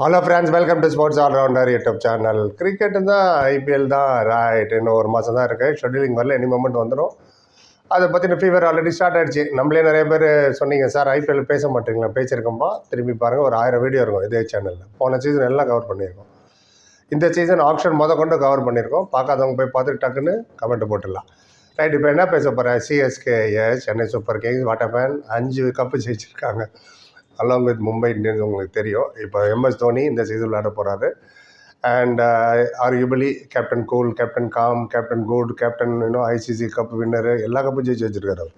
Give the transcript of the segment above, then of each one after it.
Hello friends welcome to sports allrounder YouTube channel cricket தான் IPL தான் right இன்னும் ஒரு மாதம் தான் இருக்குது ஷெட்யூலிங் வரல எனி மொமெண்ட் வந்துடும் அதை பற்றின ஃபீவர் ஆல்ரெடி ஸ்டார்ட் ஆகிடுச்சு நம்மளே நிறைய பேர் சொன்னீங்க சார் ஐபிஎல் பேச மாட்டீங்களா? பேசியிருக்கோம்பா திரும்பி பாருங்கள் ஒரு ஆயிரம் வீடியோ இருக்கும் இதே சேனலில் போன சீசன் எல்லாம் கவர் பண்ணியிருக்கோம். இந்த சீசன் ஆப்ஷன் முத கொண்டு கவர் பண்ணியிருக்கோம். பார்க்காதவங்க போய் பார்த்துட்டு டக்குன்னு கமெண்ட் போட்டுடலாம். ரைட் இப்போ என்ன பேச போகிறேன் சிஎஸ்கே சென்னை சூப்பர் கிங்ஸ் வாட்டர்மேன் அஞ்சு கப்பு ஜெயிச்சிருக்காங்க. அலாங் வித் மும்பை இந்தியன்ஸ் உங்களுக்கு தெரியும். இப்போ எம்எஸ் தோனி இந்த சீசன் விளையாட போகிறாரு and ஆர்யூபலி captain cool captain calm captain good captain இன்னும் ஐசிசி கப் வின்னரு எல்லா கப்பும் ஜெயிச்சு வச்சிருக்காரு அவர்.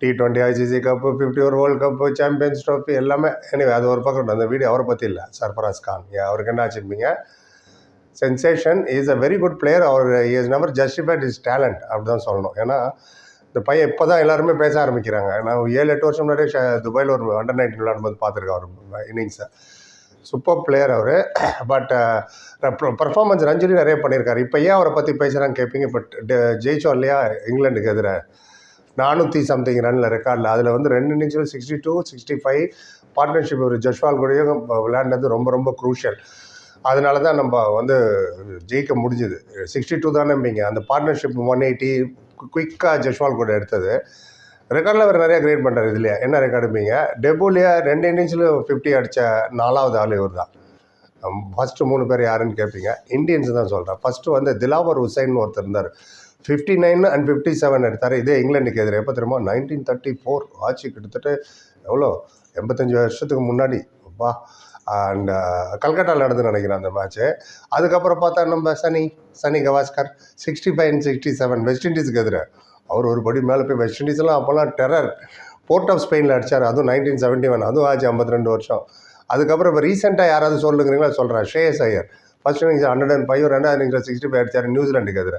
T twenty ICC cup fifty ஒரு வேர்ல்டு கப்பு சாம்பியன்ஸ் ட்ராஃபி எல்லாமே எனவே அது ஒரு பக்கம் அந்த வீடியோ அவரை பற்றி இல்லை. சர்பராஸ் கான் ஏன் அவருக்கு என்ன வச்சுருப்பீங்க sensation is a very good player our is never justified is talent அப்படி தான் சொல்லணும். ஏன்னா இந்த பையன் இப்போ தான் எல்லாருமே பேச ஆரம்பிக்கிறாங்க. நான் ஏழு எட்டு வருஷம் முன்னாடியே துபாயில் ஒரு அண்டர் நைன்டீன் விளாடும்போது பார்த்துருக்கேன் அவர். இன்னிங்ஸை. சூப்பர் பிளேயர் அவர். பட் பர்ஃபார்மன்ஸ் ரஞ்சினி நிறைய பண்ணியிருக்காரு. இப்போ ஏன் அவரை பற்றி பேசுகிறாங்க கேட்பீங்க பட் ஜெயிச்சோம் இல்லையா? இங்கிலாண்டுக்கு எதிராக நானூற்றி சம்திங் ரனில் ரெக்கார்டில் அதில் வந்து ரெண்டு இன்னிங்ஸில் sixty two sixty five partnership ஒரு ஜஸ்வால் கூடயும் விளையாண்டது ரொம்ப ரொம்ப க்ரூஷியல் அதனால தான் நம்ம வந்து ஜெயிக்க முடிஞ்சுது. சிக்ஸ்டி டூ தானே நம்பிங்க. அந்த பார்ட்னர்ஷிப் ஒன் எயிட்டி குயிக்காக ஜஸ்வால் கூட எடுத்தது. ரெக்கார்டில் அவர் நிறைய கிரியேட் பண்ணுறாரு இதுலையே. என்ன ரெக்கார்டுப்பீங்க டெபுலேயே ரெண்டு இன்னிங்ஸில் ஃபிஃப்டி அடித்த நாலாவது ஆள் இவர் தான் ஃபஸ்ட்டு மூணு பேர் யாருன்னு கேட்பீங்க இந்தியன்ஸ் தான் சொல்கிறேன் ஃபஸ்ட்டு வந்து திலாவர் ஹுசைன் ஒருத்தர் இருந்தார். Fifty nine and fifty seven எடுத்தார். இதே இங்கிலாண்டுக்கு எதிராக எப்போ தெரியுமா? நைன்டீன் தேர்ட்டி ஃபோர் ஆட்சி கிட்டத்தட்ட எவ்வளோ? எண்பத்தஞ்சு வருஷத்துக்கு முன்னாடி. அப்பா. அண்ட் uh, கல்கட்டாவில் நடந்து நினைக்கிறேன் அந்த மேட்ச்சு அதுக்கப்புறம் பார்த்தா நம்ம Sunny Sunny Gavaskar sixty five and sixty seven West இண்டீஸுக்கு எதிர. அவர் ஒரு படி மேலே போய் வெஸ்ட் இண்டீஸ்லாம் அப்போல்லாம் டெரர் போர்ட் ஆஃப் ஸ்பெயினில் அடிச்சார். அதுவும் நைன்டீன் செவன்ட்டி ஒன் அதுவும் ஆச்சு ஐம்பத்தி ரெண்டு வருஷம். அதுக்கப்புறம் oh uh, uh, இப்போ ரீசெண்டாக யாராவது சொல்லுங்கிறீங்களா சொல்கிறேன் ஷேயஸ் Iyer first innings hundred and five ரெண்டாவது இன்னிங்ஸ் சிக்ஸ்டி ஃபைவ் அடிச்சார் நியூசிலாண்டுக்கு எதிர.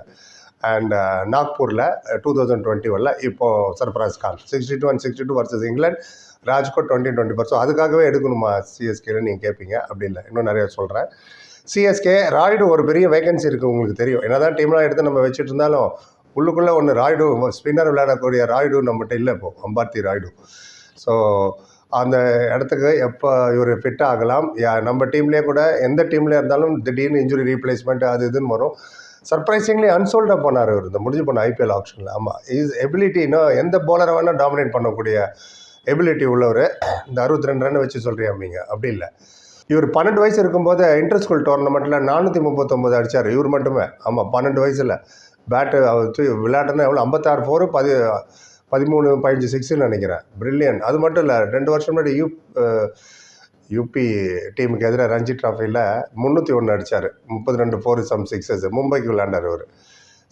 அண்ட் நாக்பூரில் டூ தௌசண்ட் டுவெண்ட்டி ஒனில் இப்போது Sarfaraz Khan sixty two and sixty two versus England Rajkot twenty twenty four so அதுக்காகவே எடுக்கணுமா சிஎஸ்கேன்னு நீங்கள் கேட்பீங்க அப்படி இல்லை. இன்னும் நிறைய சொல்கிறேன் சிஎஸ்கே ராய்டு ஒரு பெரிய வேகன்சி இருக்குது உங்களுக்கு தெரியும். என்னதான் டீம்லாம் எடுத்து நம்ம வச்சுட்டு இருந்தாலும் உள்ளுக்குள்ளே ஒன்று ராய்டு ஸ்பின்னர் விளையாடக்கூடிய ராய்டு நம்மகிட்ட இல்லை இப்போது அம்பார்த்தி ராய்டு. ஸோ அந்த இடத்துக்கு எப்போ இவர் ஃபிட் ஆகலாம்? யா- நம்ம டீம்லேயே கூட எந்த டீம்லேயே இருந்தாலும் திடீர்னு இன்ஜுரி ரீப்ளேஸ்மெண்ட் அது இதுன்னு வரும். சர்ப்ரைசிங்லி அன்சோல்டாக போனார் இவர். இந்த முடிஞ்சு போன ஐபிஎல் ஆப்ஷனில் ஆமாம் இஸ் எபிலிட்டி இன்னும் எந்த போலரை வேணால் டாமினேட் பண்ணக்கூடிய எபிலிட்டி உள்ளவர் இந்த அறுபத்தி ரெண்டு ரன் வச்சு சொல்கிறியாம்பிங்க அப்படி இல்லை. இவர் பன்னெண்டு வயசு இருக்கும்போது இன்டர் ஸ்கூல் டோர்னமெண்ட்டில் நானூற்றி முப்பத்தொம்போது அடித்தார் இவர் மட்டுமே. ஆமாம் பன்னெண்டு வயசில். பேட்டு அவர் விளையாட்டுனா எவ்வளோ ஐம்பத்தாறு ஃபோரு பதி பதிமூணு பதினஞ்சு சிக்ஸ்னு நினைக்கிறேன். பிரில்லியன் அது மட்டும் இல்லை ரெண்டு வருஷம் முன்னாடி யூ யூபி டீமுக்கு எதிராக ரஞ்சி ட்ராஃபியில் முந்நூற்றி ஒன்று அடித்தார் முப்பத்தி ரெண்டு ஃபோர் சம் சிக்ஸஸ் மும்பைக்கு விளையாண்டார் இவர்.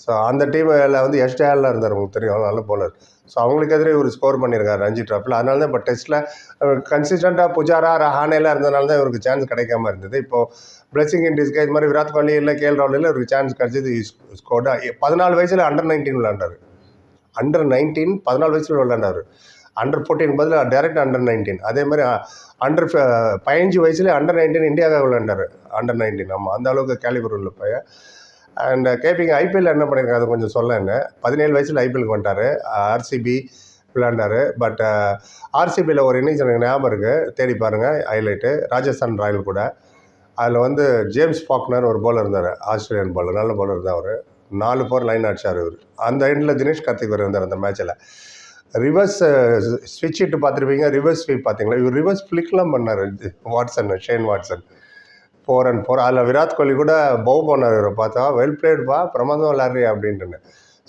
ஸோ அந்த டீமில் வந்து எஸ்டேலில் இருந்தார் உங்களுக்கு தெரியும். நல்ல போலர் ஸோ அவங்களுக்கு எதிரே இவர் ஸ்கோர் பண்ணியிருக்காரு ரஞ்சி ட்ராஃபில் அதனால தான் இப்போ டெஸ்ட்டில் கன்சிஸ்டண்ட்டாக புஜாரா ரஹானேலாம் இருந்தனால தான் இவருக்கு சான்ஸ் கிடைக்காம இருந்தது. இப்போது பிளஸிங் இன் இது மாதிரி விராட் கோலி இல்லை கேஎல் ராகுலில் இவருக்கு சான்ஸ் கிடச்சிது ஸ்கோர்டா பதினாலு வயசில் அண்டர் நைன்டீன் விளாண்டார் அண்டர் நைன்டீன் பதினாலு வயசில் விளாண்டார் அண்டர் ஃபோர்டீன் பதில் டேரெக்ட் அண்டர் நைன்டீன் அதே மாதிரி அண்டர் பதினஞ்சு வயசுலேயே அண்டர் நைன்டீன் இந்தியாவை விளையாண்டார் அண்டர் நைன்டீன் ஆமாம் அந்த அளவுக்கு கேலிபர் உள்ள பையன். அண்ட் uh, கேபிங்க ஐபிஎல் என்ன பண்ணியிருக்காங்க அதை கொஞ்சம் சொல்ல என்ன பதினேழு வயசில் ஐபிஎலுக்கு வந்துட்டார். ஆர்சிபி விளையாண்டார். பட் uh, ஆர்சிபியில் ஒரு இன்னிங்ஸ் எனக்கு ஞாபகம் இருக்குது தேடி பாருங்கள் ஹைலைட்டு ராஜஸ்தான் ராயல் கூட. அதில் வந்து ஜேம்ஸ் ஃபாக்னர் ஒரு பவுலர் இருந்தார். ஆஸ்திரேலியன் பவுலர் நல்ல பவுலர் தான் அவர். நாலு போர் லைன் அடிச்சார் இவர் அந்த எண்டில் தினேஷ் கார்த்திக் இருந்தார் அந்த மேட்ச்சில் ரிவர்ஸ் ஸ்விட்ச் இட்டு பார்த்துருப்பீங்க? ரிவர்ஸ் ஸ்வீப் பார்த்தீங்களா? இவர் ரிவர்ஸ் ஃப்ளிக்லாம் பண்ணார். Watson Shane Watson. Four and four அதில் விராட் கோலி கூட பவு பண்ணார். இவரை பார்த்தா வெல் பிளேடுப்பா பிரமாதம் விளாட்றி அப்படின்ட்டுன்னு.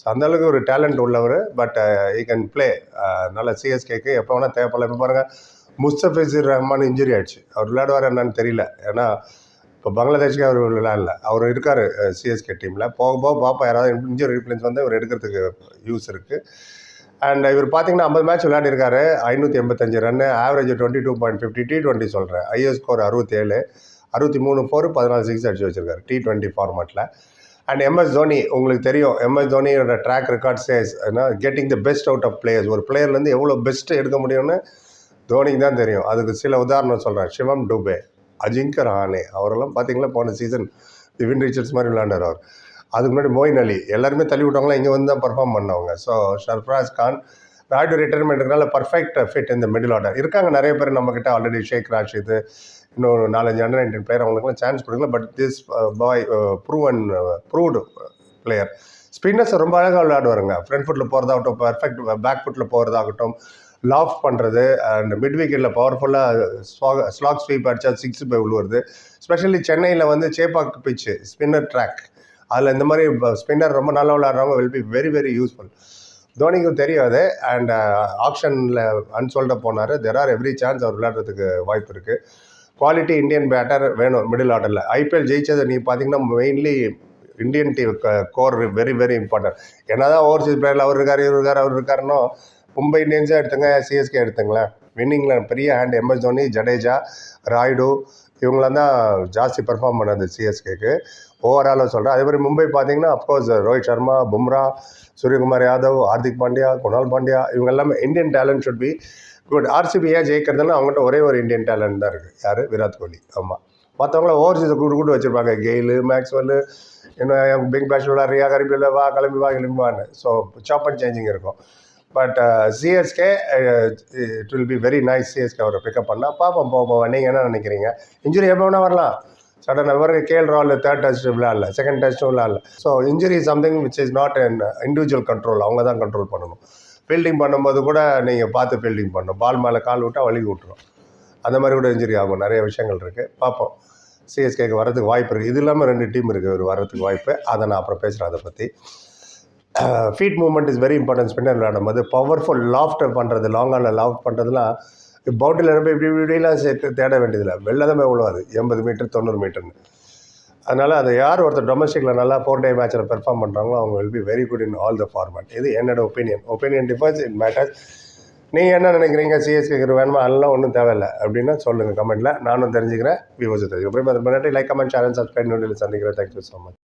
ஸோ அந்தளவுக்கு ஒரு டேலண்ட் உள்ளவர் but he uh, can play uh, நல்ல சிஎஸ்கேக்கு எப்போ வேணால் தேவைப்படல. இப்போ பாருங்கள் முஸ்தபிசிர் ரஹ்மான் இன்ஜுரி ஆயிடுச்சு. அவர் விளையாடுவார் என்னன்னு தெரியல. ஏன்னா இப்போ பங்களாதேஷ்க்கு அவர் விளையாடல. அவர் இருக்கார் சிஎஸ்கே uh, டீமில் போக போக பாப்பா யாராவது இன்ஜுரி ரீப்ளேஸ் வந்து இவர் எடுக்கிறதுக்கு யூஸ் இருக்குது அண்ட் இவர் பார்த்தீங்கன்னா ஐம்பது மேட்ச் விளையாடிருக்காரு. ஐநூற்றி எண்பத்தஞ்சு run average twenty two point fifty T twenty சொல்கிறேன் ஐஎஸ் ஸ்கோர் அறுபத்தேழு. அறுபத்தி மூணு ஃபோர் பதினாலு சிக்ஸ் அடிச்சு வச்சுருக்காரு. டி டுவெண்ட்டி ஃபார்மேட்டில் அண்ட் எம்எஸ் தோனி உங்களுக்கு தெரியும் எம்எஸ் தோனியோட ட்ராக் ரெக்கார்ட் சேஸ் ஏன்னா getting the best out of players ஒரு பிளேயர்லேருந்து எவ்வளோ பெஸ்ட்டு எடுக்க முடியும்னு தோனிக்கு தான் தெரியும். அதுக்கு சில உதாரணம் சொல்கிறேன் சிவம் டுபே அஜிங்கர் ரஹானே அவரெல்லாம் பார்த்தீங்களா போன சீசன் விவின் ரிச்சர்ட்ஸ் மாதிரி விளையாண்டார் அவர். அதுக்கு முன்னாடி மோயின் அலி. எல்லாருமே தள்ளி விட்டவங்களாம் இங்கே வந்து தான் பர்ஃபார்ம் பண்ணவங்க. ஸோ ஷர்ஃப்ராஸ் கான் ராய்டு ரிட்டைர்மெண்ட்டுனால பர்ஃபெக்ட் ஃபிட் இந்த மிடில் ஆர்டர் இருக்காங்க நிறைய பேர் நம்மக்கிட்ட ஆல்ரெடி ஷேக் ராஷித் இன்னும் நாலஞ்சு அண்டர் நைன்டீன் பிளேயர் அவங்களுக்குலாம் சான்ஸ் கொடுக்கல. But this boy proven proved player spinners ரொம்ப அழகாக விளையாடுவாருங்க. ஃப்ரண்ட் ஃபுட்டில் போகிறதாகட்டும் பர்ஃபெக்ட் பேக் ஃபுட்டில் போகிறதாகட்டும் லாஃப் பண்ணுறது அண்ட் மிட் விக்கெட்டில் பவர்ஃபுல்லாக ஸ்வாக் ஸ்லாக் ஸ்வீப் அடித்தா சிக்ஸ் போய் விழுவுறது. ஸ்பெஷலி சென்னையில் வந்து சேப்பாக்கு பிச்சு ஸ்பின்னர் ட்ராக் அதில் இந்த மாதிரி uh, ஸ்பின்னர் ரொம்ப நல்லா விளையாடுறவங்க will be very very useful தோனிக்கும் தெரியாது அண்ட் ஆப்ஷனில் அன்சோல்டாக போனார். தெர் ஆர் எவ்ரி சான்ஸ் அவர் விளையாடுறதுக்கு வாய்ப்பு இருக்குது குவாலிட்டி இந்தியன் பேட்டர் வேணும் மிடில் ஆர்டரில் ஐபிஎல் ஜெயித்தது நீ பார்த்தீங்கன்னா mainly Indian team core very very important என்ன தான் ஓவர்சீஸ் பிளேயரில் அவர் இருக்கார் இவர் இருக்கார் அவர் இருக்காருன்னோ மும்பை இந்தியன்ஸாக எடுத்துங்க சிஎஸ்கே எடுத்துங்களேன். வின்னிங்கில் பெரிய ஹேண்ட் எம்எஸ் தோனி ஜடேஜா ராய்டு இவங்களாம் தான் ஜாஸ்தி பெர்ஃபார்ம் பண்ணது சிஎஸ்கேக்கு ஓவராலாக சொல்கிறேன் அதே மாதிரி மும்பை பார்த்தீங்கன்னா அஃப்கோர்ஸ் ரோஹித் சர்மா பும்ரா சூரியகுமார் யாதவ் ஹார்திக் பாண்டியா குணால் பாண்டியா இவங்க எல்லாமே Indian talent should be good ஆர்சிபியாக ஜெயிக்கிறதுனா அவங்ககிட்ட ஒரே ஒரு இந்தியன் டேலண்ட் தான் இருக்குது யார்? விராட் கோலி. ஆமாம் மற்றவங்கள ஓவர்சீஸை கூட்டு கூட்டு வச்சுருப்பாங்க. கெயிலு மேக்ஸ்வெல்லு இன்னும் பிக் பேஷ் விளாட்றியா கருப்பியில் வா கிளம்பி வா கிளம்பி வான்னு. ஸோ சாப் அண்ட் சேஞ்சிங் இருக்கும். But CSK it will be very nice CSK அவரை பிக்கப் பண்ணால் பார்ப்போம் போவோம் நீங்கள் என்ன நினைக்கிறீங்க? இன்ஜுரி எப்போ வேணால் வரலாம். சடனாக அவர் கேஎல் ரால் தேர்ட் டெஸ்ட் விளையாடல. செகண்ட் டெஸ்ட்டும் விளையாடல. So injury something which is not an individual control அவங்க தான் கண்ட்ரோல் பண்ணணும். ஃபீல்டிங் பண்ணும்போது கூட நீங்கள் பார்த்து ஃபீல்டிங் பண்ணணும். பால் மேலே கால் விட்டால் வழி விட்டுரும். அந்த மாதிரி கூட இன்ஜுரி ஆகும். நிறைய விஷயங்கள் இருக்குது பார்ப்போம். சிஎஸ்கேக்கு வரதுக்கு வாய்ப்பு இருக்குது இது இல்லாமல் ரெண்டு டீம் இருக்குது ஒரு வரதுக்கு வாய்ப்பு. அதை நான் அப்புறம் பேசுகிறேன் அதை பற்றி feet movement is very importance spinner விளையாடும் போது பவர்ஃபுல் லாஃப்ட் பண்ணுறது லாங்கானில் லாஃப்ட் பண்ணுறதுலாம் பவுண்டரியில் போய் இப்படி இப்படிலாம் சேர்த்து தேட வேண்டியதில்லை. வெளில தான் போய் விழுவாது. எண்பது மீட்டர் தொண்ணூறு மீட்டர்னு அதனால் அதை யார் ஒருத்தர் டொமஸ்டிக்கில் நல்லா ஃபோர் டே மேட்சில் பெர்ஃபார்ம் பண்ணுறாங்களோ அவங்க will be very good in all the format இது என்னோட opinion opinion differs in matters நீங்கள் என்ன நினைக்கிறீங்க? சிஎஸ்கே வேணுமா? அதெல்லாம் ஒன்றும் தேவையில்லை. அப்படின்னா சொல்லுங்கள் கமெண்ட்டில் நானும் தெரிஞ்சுக்கிறேன். வியூவர்ஸ் தெரிஞ்சுக்கிறேன். லைக் கமெண்ட் சேனல் சப்ஸ்கிரைப் நோட்டில் சந்திக்கிறேன். Thank you so much